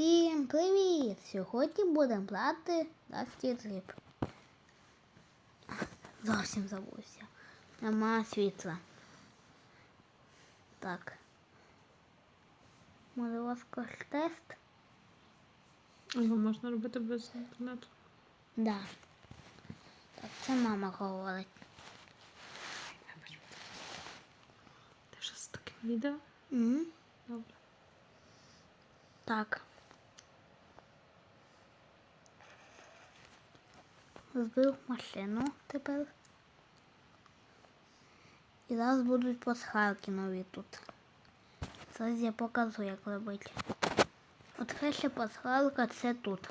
Всім привіт! Сьогодні будемо брати Дасті Тріп. Зовсім забувся. Нема світла. Так. Може у вас тест? Його можна робити без інтернету. Да. Так, це мама говорить. Ти вже з таким відео? Угу. Добре. Так. Збив машину тепер. І зараз будуть пасхалки нові тут. Зараз я покажу, як робити. От перша пасхалка це тут.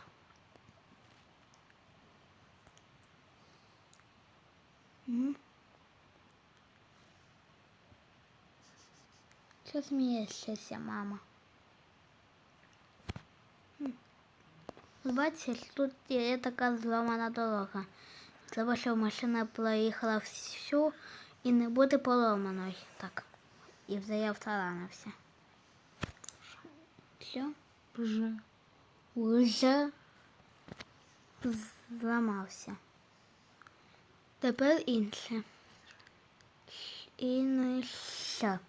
Що смієшся, мама? Бачиш, тут є така зламана дорога. Треба, щоб машина проїхала всю і не бути поломаною. Так. І вже я втаранився. Що? Вже. Уже зламався. Тепер інше. Інше.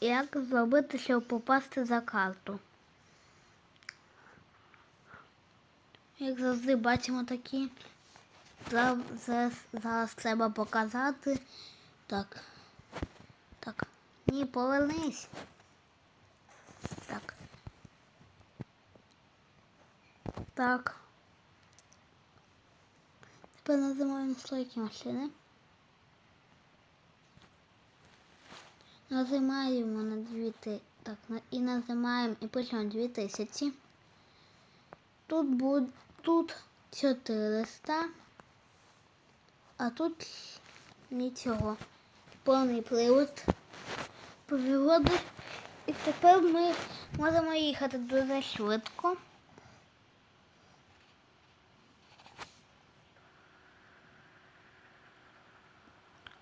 Як зробити, щоб попасти за карту? Як завжди бачимо такі. Зараз, зараз, треба показати. Так. Так. Ні, повернись. Так. Так. Тепер називаємо слойки машини. Нажимаємо на 2 ти- так, на, і нажимаємо і пишемо 2000. Тут буде тут 400, а тут нічого. Повний привод приводи. І тепер ми можемо їхати дуже швидко.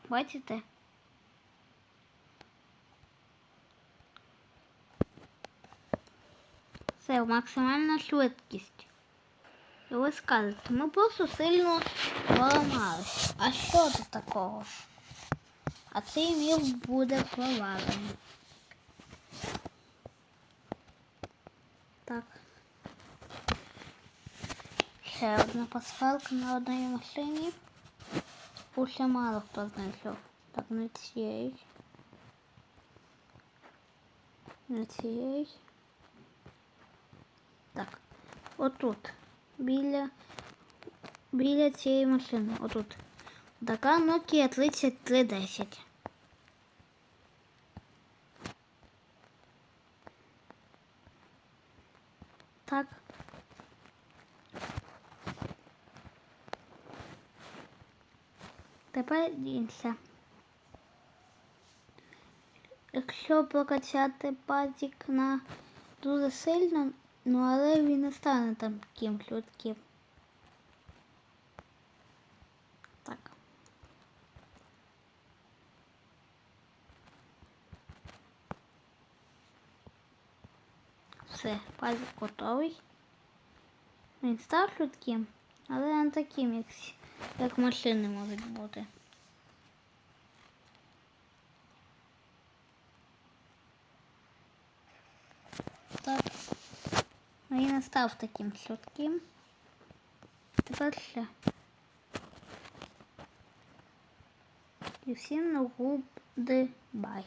Бачите? Це максимальна швидкість. І ви скажете, ми просто сильно поламалися. А що тут такого? А цей міг буде провалений. Так. Ще одна пасхалка на одній машині. Уже мало хто знайшов. Так, на цієї. На цієї. Так. Отут. Біля. Біля цієї машини. Отут. Така Nokia 3310. Так. Тепер інше. Якщо прокачати пазик на дуже сильно, ну але він не стане там таким швидким. Так. Все, пазик готовий. Він став швидким, але не таким, як, як машини можуть бути. Так. Він не став таким слідким. Тепер ще. І всім на губи бай.